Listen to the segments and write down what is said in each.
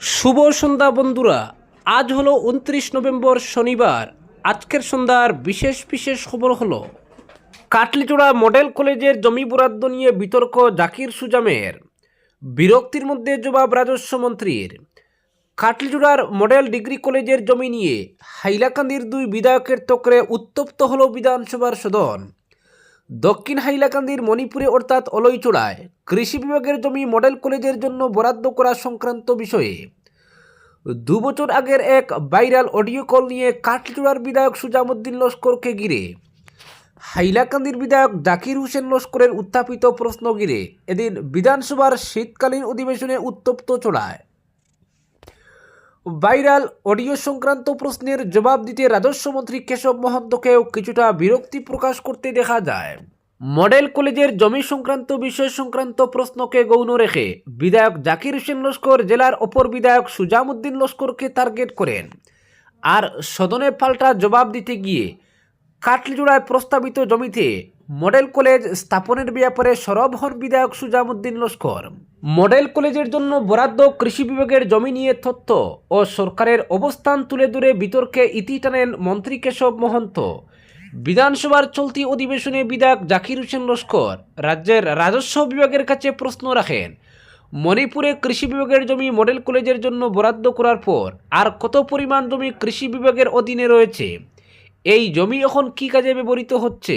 শুভ সন্ধ্যা, বন্ধুরা। আজ হলো উনত্রিশ নভেম্বর, শনিবার। আজকের সন্ধ্যার বিশেষ বিশেষ খবর হলো, কাটলিচোড়া মডেল কলেজের জমি বরাদ্দ নিয়ে বিতর্ক জাকির সুজামের। বিরক্তির মধ্যে জবাব রাজস্ব মন্ত্রীর। কাটলিচোড়ার মডেল ডিগ্রি কলেজের জমি নিয়ে হাইলাকান্দির দুই বিধায়কের তকরে উত্তপ্ত হল বিধানসভার সদন। দক্ষিণ হাইলাকান্দির মণিপুরে অর্থাৎ অলইচূড়ায় কৃষি বিভাগের জমি মডেল কলেজের জন্য বরাদ্দ করা সংক্রান্ত বিষয়ে দু বছর আগের এক ভাইরাল অডিও কল নিয়ে কাটলিচূড়ার বিধায়ক সুজামুদ্দিন লস্করকে ঘিরে। হাইলাকান্দির বিধায়ক জাকির হোসেন লস্করের উত্থাপিত প্রশ্ন ঘিরে এদিন বিধানসভার শীতকালীন অধিবেশনে উত্তপ্ত চড়ায় ভাইরাল অডিও সংক্রান্ত প্রশ্নের জবাব দিতে রাজস্ব মন্ত্রী কেশব মহন্তকেও কিছুটা বিরক্তি প্রকাশ করতে দেখা যায়। মডেল কলেজের জমি সংক্রান্ত বিষয় সংক্রান্ত প্রশ্নকে গৌণ রেখে বিধায়ক জাকির হোসেন লস্কর জেলার অপর বিধায়ক সুজামুদ্দিন লস্করকে টার্গেট করেন। আর সদনে পাল্টা জবাব দিতে গিয়ে কাটলিজোড়ায় প্রস্তাবিত জমিতে মডেল কলেজ স্থাপনের ব্যাপারে সরব হন বিধায়ক সুজামুদ্দিন লস্কর। মডেল কলেজের জন্য বরাদ্দ কৃষি বিভাগের জমি নিয়ে তথ্য ও সরকারের অবস্থান তুলে ধরে বিতর্কে ইতি টানেন মন্ত্রী কেশব মহন্ত। বিধানসভার চলতি অধিবেশনে বিধায়ক জাকির হোসেন লস্কর রাজ্যের রাজস্ব বিভাগের কাছে প্রশ্ন রাখেন, মণিপুরে কৃষি বিভাগের জমি মডেল কলেজের জন্য বরাদ্দ করার পর আর কত পরিমাণ জমি কৃষি বিভাগের অধীনে রয়েছে? এই জমি এখন কী কাজে ব্যবহৃত হচ্ছে?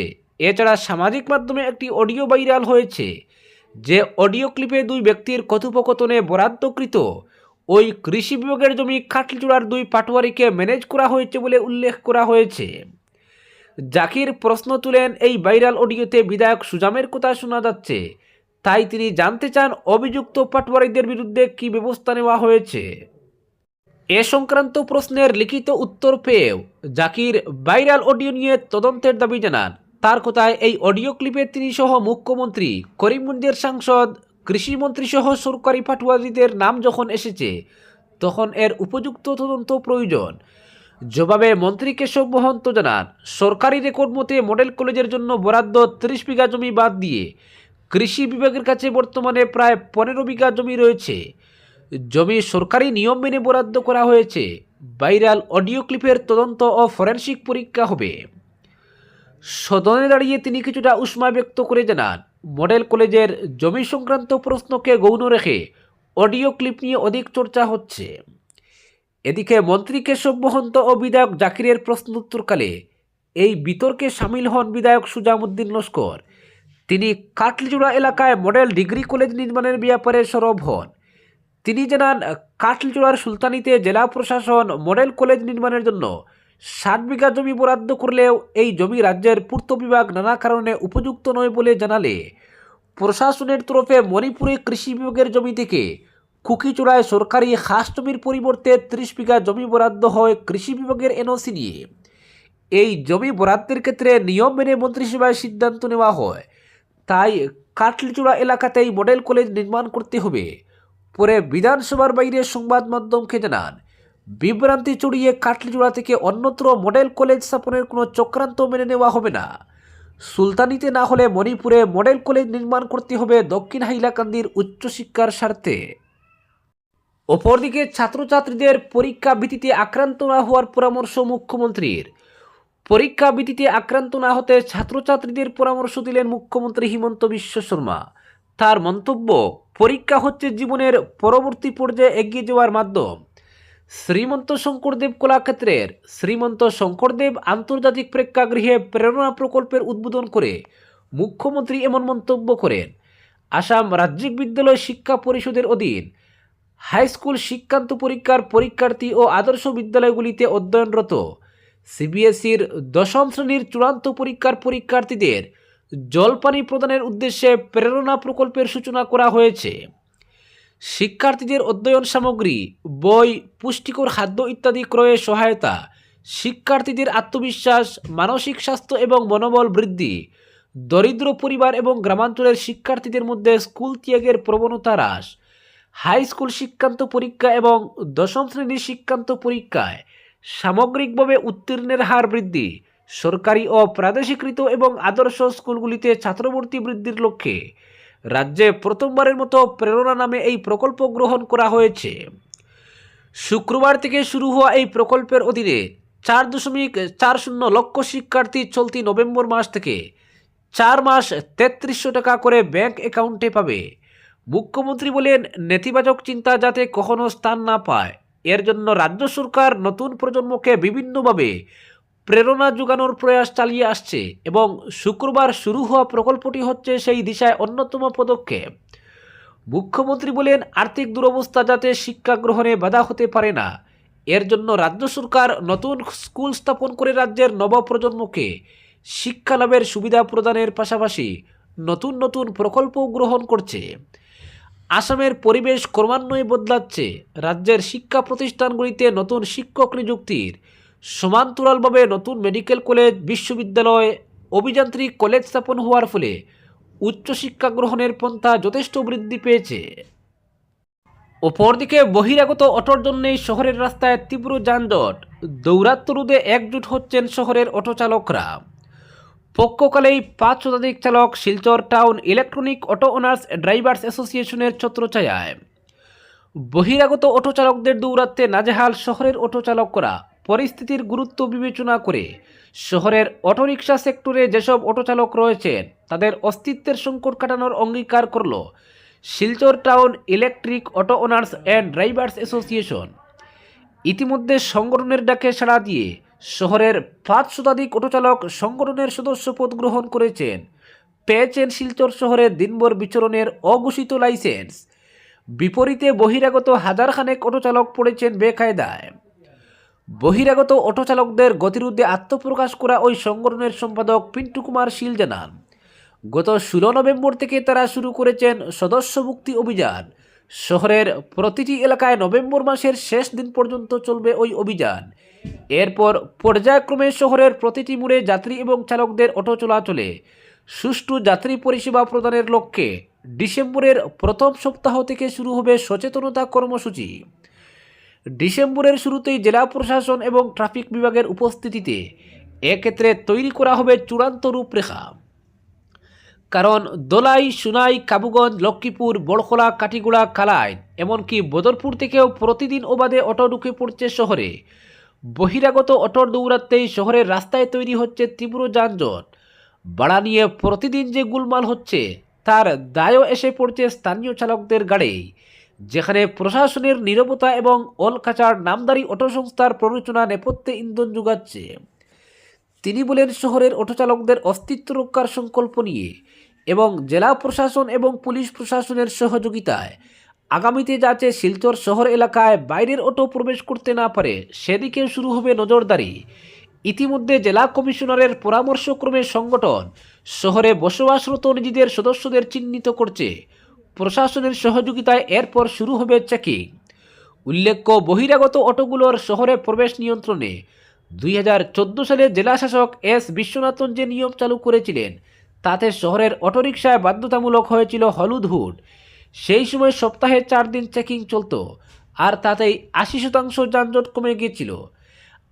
এছাড়া সামাজিক মাধ্যমে একটি অডিও ভাইরাল হয়েছে, যে অডিও ক্লিপে দুই ব্যক্তির কথোপকথনে বরাদ্দকৃত। ওই কৃষি বিভাগের জমি কাটলিচূড়ার দুই পাটোয়ারিকে ম্যানেজ করা হয়েছে বলে উল্লেখ করা হয়েছে। জাকির প্রশ্ন তুলেন, এই ভাইরাল অডিওতে বিধায়ক সুজামের কথা শোনা যাচ্ছে। তাই তিনি জানতে চান অভিযুক্ত পাটোয়ারিদের বিরুদ্ধে কী ব্যবস্থা নেওয়া হয়েছে? এ সংক্রান্ত প্রশ্নের লিখিত উত্তর পেয়েও জাকির ভাইরাল অডিও নিয়ে তদন্তের দাবি জানান। তার কথায় এই অডিও ক্লিপে তিনি সহ মুখ্যমন্ত্রী করিমগঞ্জের সাংসদ কৃষিমন্ত্রী সহ সরকারি পাটুয়ারিদের নাম যখন এসেছে, তখন এর উপযুক্ত তদন্ত প্রয়োজন। জবাবে মন্ত্রী কেশব মহন্ত জানান, সরকারি রেকর্ড মতে মডেল কলেজের জন্য বরাদ্দ ত্রিশ বিঘা জমি বাদ দিয়ে কৃষি বিভাগের কাছে বর্তমানে প্রায় পনেরো বিঘা জমি রয়েছে। জমি সরকারি নিয়ম মেনে বরাদ্দ করা হয়েছে। ভাইরাল অডিও ক্লিপের তদন্ত ও ফরেনসিক পরীক্ষা হবে। সদনে দাঁড়িয়ে তিনি কিছুটা উষ্মা ব্যক্ত করে জানান, মডেল কলেজের জমি সংক্রান্ত প্রশ্নকে গৌণ রেখে অডিও ক্লিপ নিয়ে অধিক চর্চা হচ্ছে। এদিকে মন্ত্রী কেশব মহন্ত ও বিধায়ক জাকিরের প্রশ্নোত্তরকালে এই বিতর্কে সামিল হন বিধায়ক সুজামুদ্দিন লস্কর। তিনি কাটলিজোড়া এলাকায় মডেল ডিগ্রি কলেজ নির্মাণের ব্যাপারে সরব হন। তিনি জানান, কাটলিচূড়ার সুলতানিতে জেলা প্রশাসন মডেল কলেজ নির্মাণের জন্য ষাট বিঘা জমি বরাদ্দ করলেও এই জমি রাজ্যের পূর্ত বিভাগ নানা কারণে উপযুক্ত নয় বলে জানালে। প্রশাসনের তরফে মণিপুরে কৃষি বিভাগের জমি থেকে কুকিচূড়ায় সরকারি খাস জমির পরিবর্তে ত্রিশ বিঘা জমি বরাদ্দ হয় কৃষি বিভাগের এনওসি নিয়ে। এই জমি বরাদ্দের ক্ষেত্রে নিয়ম মেনে মন্ত্রিসভায় সিদ্ধান্ত নেওয়া হয়। তাই কাটলিচূড়া এলাকাতেই মডেল কলেজ নির্মাণ করতে হবে। পরে বিধানসভার বাইরে সংবাদ মাধ্যমকে জানান বিভ্রান্তি চড়িয়ে কাটলিজোড়া থেকে অন্যত্র মডেল কলেজ স্থাপনের কোনো চক্রান্ত মেনে নেওয়া হবে না। সুলতানিতে না হলে মণিপুরে মডেল কলেজ নির্মাণ করতে হবে দক্ষিণ হাইলাকান্দির উচ্চশিক্ষার স্বার্থে। অপরদিকে ছাত্রছাত্রীদের পরীক্ষা ভীতিতে আক্রান্ত না হওয়ার পরামর্শ মুখ্যমন্ত্রীর। পরীক্ষা ভীতিতে আক্রান্ত না হতে ছাত্রছাত্রীদের পরামর্শ দিলেন মুখ্যমন্ত্রী হিমন্ত বিশ্ব শর্মা। তার মন্তব্য, পরীক্ষা হচ্ছে জীবনের পরবর্তী পর্যায়ে এগিয়ে যাওয়ার মাধ্যম। শ্রীমন্ত শঙ্করদেব কলাক্ষেত্রের শ্রীমন্ত শঙ্করদেব আন্তর্জাতিক প্রেক্ষাগৃহে প্রেরণা প্রকল্পের উদ্বোধন করে মুখ্যমন্ত্রী এমন মন্তব্য করেন। আসাম রাজ্যিক বিদ্যালয় শিক্ষা পরিষদের অধীন হাই স্কুল শিক্ষান্ত পরীক্ষার পরীক্ষার্থী ও আদর্শ বিদ্যালয়গুলিতে অধ্যয়নরত সিবিএসইর দশম শ্রেণির চূড়ান্ত পরীক্ষার পরীক্ষার্থীদের জলপানি প্রদানের উদ্দেশ্যে প্রেরণা প্রকল্পের সূচনা করা হয়েছে। শিক্ষার্থীদের অধ্যয়ন সামগ্রী, বই, পুষ্টিকর খাদ্য ইত্যাদি ক্রয়ে সহায়তা, শিক্ষার্থীদের আত্মবিশ্বাস, মানসিক স্বাস্থ্য এবং মনোবল বৃদ্ধি, দরিদ্র পরিবার এবং গ্রামাঞ্চলের শিক্ষার্থীদের মধ্যে স্কুল ত্যাগের প্রবণতা হ্রাস, হাই স্কুল শিক্ষান্ত পরীক্ষা এবং দশম শ্রেণির শিক্ষান্ত পরীক্ষায় সামগ্রিকভাবে উত্তীর্ণের হার বৃদ্ধি, সরকারি ও প্রাদেশিকৃত এবং আদর্শ স্কুলগুলিতে ছাত্রভর্তি বৃদ্ধির লক্ষ্যে রাজ্যে প্রথমবারের মতো প্রেরণা নামে এই প্রকল্প গ্রহণ করা হয়েছে। শুক্রবার থেকে শুরু হওয়া এই প্রকল্পের অধীনে চার দশমিক চার শূন্য লক্ষ শিক্ষার্থী চলতি নভেম্বর মাস থেকে চার মাস তেত্রিশশো টাকা করে ব্যাংক অ্যাকাউন্টে পাবে। মুখ্যমন্ত্রী বলেন, নেতিবাচক চিন্তা যাতে কখনো স্থান না পায়। এর জন্য রাজ্য সরকার নতুন প্রজন্মকে বিভিন্নভাবে প্রেরণা যোগানোর প্রয়াস চালিয়ে আসছে এবং শুক্রবার শুরু হওয়া প্রকল্পটি হচ্ছে সেই দিশায় অন্যতম পদক্ষেপ। মুখ্যমন্ত্রী বলেন, আর্থিক দুরবস্থা যাতে শিক্ষা গ্রহণে বাধা হতে পারে না, এর জন্য রাজ্য সরকার নতুন স্কুল স্থাপন করে রাজ্যের নবপ্রজন্মকে শিক্ষা লাভের সুবিধা প্রদানের পাশাপাশি নতুন নতুন প্রকল্প গ্রহণ করছে। আসামের পরিবেশ ক্রমান্বয়ে বদলাচ্ছে। রাজ্যের শিক্ষা প্রতিষ্ঠানগুলিতে নতুন শিক্ষক নিযুক্তির সমান্তরালভাবে নতুন মেডিকেল কলেজ, বিশ্ববিদ্যালয়, অভিযান্ত্রিক কলেজ স্থাপন হওয়ার ফলে উচ্চশিক্ষা গ্রহণের পন্থা যথেষ্ট বৃদ্ধি পেয়েছে। অপরদিকে বহিরাগত অটোর জন্যই শহরের রাস্তায় তীব্র যানজট। দৌরাত্ম রোধে একজুট হচ্ছেন শহরের অটো চালকরা। পক্ষকালেই পাঁচ শতাধিক চালক Silchar town electronic auto owners drivers অ্যাসোসিয়েশনের ছত্রছায়ায়। বহিরাগত অটো চালকদের দৌরাত্মে নাজেহাল শহরের অটো চালকরা। পরিস্থিতির গুরুত্ব বিবেচনা করে শহরের অটোরিকশা সেক্টরে যেসব অটো চালক রয়েছেন, তাদের অস্তিত্বের সংকট কাটানোর অঙ্গীকার করল Silchar town electric auto owners and drivers association. ইতিমধ্যে সংগঠনের ডাকে সাড়া দিয়ে শহরের পাঁচ শতাধিক অটোচালক সংগঠনের সদস্য পদ গ্রহণ করেছেন। পেয়েছেন শিলচর শহরে দিনভর বিচরণের অঘোষিত লাইসেন্স। বিপরীতে বহিরাগত হাজার খানেক অটোচালক পড়েছেন বেকায়দায়। বহিরাগত অটোচালকদের গতিরুদ্ধে আত্মপ্রকাশ করা ওই সংগঠনের সম্পাদক পিন্টু কুমার শীল জানান, গত ষোলো নভেম্বর থেকে তারা শুরু করেছেন সদস্য মুক্তি অভিযান। শহরের প্রতিটি এলাকায় নভেম্বর মাসের শেষ দিন পর্যন্ত চলবে ওই অভিযান। এরপর পর্যায়ক্রমে শহরের প্রতিটি মোড়ে যাত্রী এবং চালকদের অটো চলাচলে সুষ্ঠু যাত্রী পরিষেবা প্রদানের লক্ষ্যে ডিসেম্বরের প্রথম সপ্তাহ থেকে শুরু হবে সচেতনতা কর্মসূচি। ডিসেম্বরের শুরুতেই জেলা প্রশাসন এবং ট্রাফিক বিভাগের উপস্থিতিতে এক্ষেত্রে তৈরি করা হবে চূড়ান্ত রূপরেখা। কারণ দোলাই, সুনাই, কাবুগঞ্জ, লক্ষ্মীপুর, বড়খোলা, কাটিগুড়া, কালাইন, এমনকি বদরপুর থেকেও প্রতিদিন ওবাদে অটো ঢুকে পড়ছে শহরে। বহিরাগত অটোর দৌরাত্মেই শহরের রাস্তায় তৈরি হচ্ছে তীব্র যানজট। বাড়া নিয়ে প্রতিদিন যে গুলমাল হচ্ছে, তার দায়ও এসে পড়ছে স্থানীয় চালকদের গাড়েই। যেখানে প্রশাসনের নীরবতা এবং অলকাচার নামদারি অটো সংস্থার প্ররোচনা নেপথ্যে ইন্ধন যোগাচ্ছে। তিনি বলেন, শহরের অটোচালকদের অস্তিত্ব রক্ষার সংকল্প নিয়ে এবং জেলা প্রশাসন এবং পুলিশ প্রশাসনের সহযোগিতায় আগামীতে যাতে শিলচর শহর এলাকায় বাইরের অটো প্রবেশ করতে না পারে, সেদিকে শুরু হবে নজরদারি। ইতিমধ্যে জেলা কমিশনারের পরামর্শক্রমে সংগঠন শহরে বসবাসরত নিজেদের সদস্যদের চিহ্নিত করছে। প্রশাসনের সহযোগিতায় এরপর শুরু হবে চেকিং। উল্লেখ্য, বহিরাগত অটোগুলোর শহরে প্রবেশ নিয়ন্ত্রণে দুই হাজার চোদ্দ সালে জেলা শাসক এস বিশ্বনাথন যে নিয়ম চালু করেছিলেন, তাতে শহরের অটোরিকশায় বাধ্যতামূলক হয়েছিল হলুদ হুড। সেই সময় সপ্তাহে চার দিন চেকিং চলতো, আর তাতেই আশি শতাংশ যানজট কমে গিয়েছিল।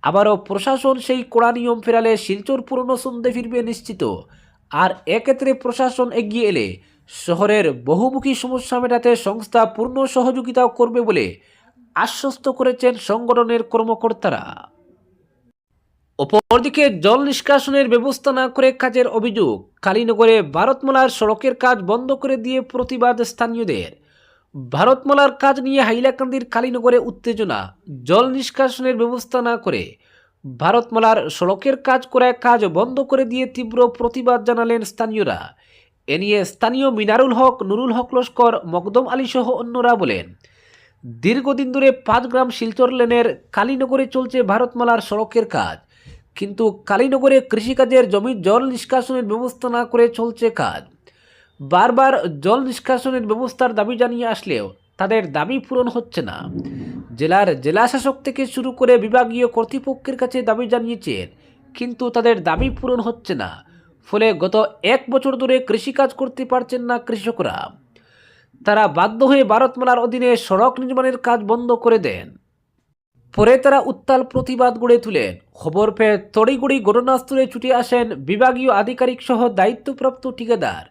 আবারও প্রশাসন সেই কড়া নিয়ম ফেরালে শিলচর পুরনো সন্ধে ফিরবে নিশ্চিত, আর এক্ষেত্রে প্রশাসন এগিয়ে এলে শহরের বহুমুখী সমস্যা মেটাতে সংস্থা পূর্ণ সহযোগিতা করবে বলে আশ্বস্ত করেছেন সংগঠনের কর্মকর্তারা। অপরদিকে জল নিষ্কাশনের ব্যবস্থা না করে কাজের অভিযোগ, কালীনগরে ভারতমালার সড়কের কাজ বন্ধ করে দিয়ে প্রতিবাদ স্থানীয়দের। ভারতমালার কাজ নিয়ে হাইলাকান্দির কালীনগরে উত্তেজনা, জল নিষ্কাশনের ব্যবস্থা না করে ভারতমালার সড়কের কাজ করায় কাজ বন্ধ করে দিয়ে তীব্র প্রতিবাদ জানালেন স্থানীয়রা। এ নিয়ে স্থানীয় মিনারুল হক, নুরুল হক লস্কর, মকদম আলী সহ অন্যরা বলেন, দীর্ঘদিন ধরে পাঁচ গ্রাম শিলচর লেনের কালীনগরে চলছে ভারতমালার সড়কের কাজ। কিন্তু কালীনগরে কৃষিকাজের জমি জল নিষ্কাশনের ব্যবস্থা না করে চলছে কাজ। বারবার জল নিষ্কাশনের ব্যবস্থার দাবি জানিয়ে আসলেও তাদের দাবি পূরণ হচ্ছে না। জেলার জেলা শাসক থেকে শুরু করে বিভাগীয় কর্তৃপক্ষের কাছে দাবি জানিয়েছেন, কিন্তু তাদের দাবি পূরণ হচ্ছে না। ফলে গত এক বছর ধরে কৃষিকাজ করতে পারছেন না কৃষকরা। তারা বাধ্য হয়ে ভারতমালার অধীনে সড়ক নির্মাণের কাজ বন্ধ করে দেন। পরে তারা উত্তাল প্রতিবাদ গড়ে তুলেন। খবর পেয়ে তড়িগুড়ি ঘটনাস্থলে ছুটে আসেন বিভাগীয় আধিকারিক সহ দায়িত্বপ্রাপ্ত ঠিকাদার।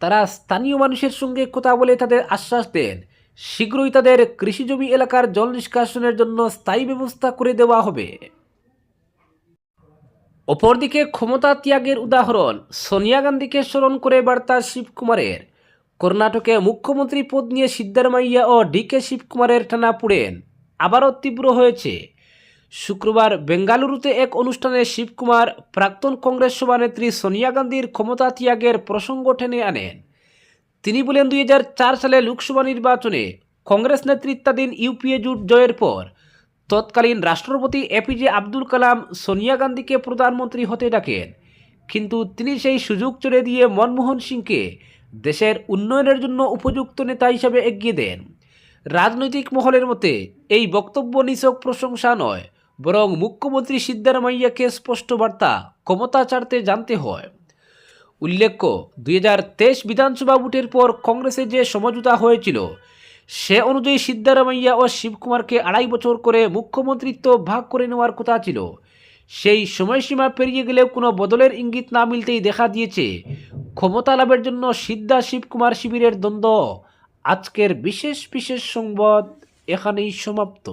তারা স্থানীয় মানুষের সঙ্গে কথা বলে তাদের আশ্বাস দেন। শীঘ্রই তাদের কৃষিজমি এলাকার জল নিষ্কাশনের জন্য স্থায়ী ব্যবস্থা করে দেওয়া হবে। অপরদিকে ক্ষমতা ত্যাগের উদাহরণ সোনিয়া গান্ধীকে স্মরণ করে বার্তা শিবকুমারের। কর্ণাটকে মুখ্যমন্ত্রী পদ নিয়ে সিদ্ধারমাইয়া ও ডিকে শিবকুমারের টানা পুড়েন। আবারও তীব্র হয়েছে। শুক্রবার বেঙ্গালুরুতে এক অনুষ্ঠানে শিবকুমার প্রাক্তন কংগ্রেস সভানেত্রী সোনিয়া গান্ধীর ক্ষমতা ত্যাগের প্রসঙ্গ টেনে আনেন। তিনি বলেন, দুই হাজার চার সালে লোকসভা নির্বাচনে কংগ্রেস নেতৃত্বাধীন ইউপিএ জোট জয়ের পর তৎকালীন রাষ্ট্রপতি এপিজে আব্দুল কালাম সোনিয়া গান্ধীকে প্রধানমন্ত্রী হতে ডাকেন। কিন্তু তিনি সেই সুযোগ চড়ে দিয়ে মনমোহন সিংকে দেশের উন্নয়নের জন্য উপযুক্ত নেতা হিসাবে এগিয়ে দেন। রাজনৈতিক মহলের মতে, এই বক্তব্য নিছক প্রশংসা নয়, বরং মুখ্যমন্ত্রী সিদ্ধারমাইয়াকে স্পষ্ট বার্তা ক্ষমতা ছাড়তে জানতে হয়। উল্লেখ্য, দুই হাজার তেইশ বিধানসভা ভোটের পর কংগ্রেসে যে সমঝোতা হয়েছিল সে অনুযায়ী সিদ্ধারামাইয়া ও শিবকুমারকে আড়াই বছর করে মুখ্যমন্ত্রিত্ব ভাগ করে নেওয়ার কথা ছিল। সেই সময়সীমা পেরিয়ে গেলেও কোনো বদলের ইঙ্গিত না মিলতেই দেখা দিয়েছে। ক্ষমতা লাভের জন্য সিদ্ধা শিবকুমার শিবিরের দ্বন্দ্ব। আজকের বিশেষ বিশেষ সংবাদ এখানেই সমাপ্ত।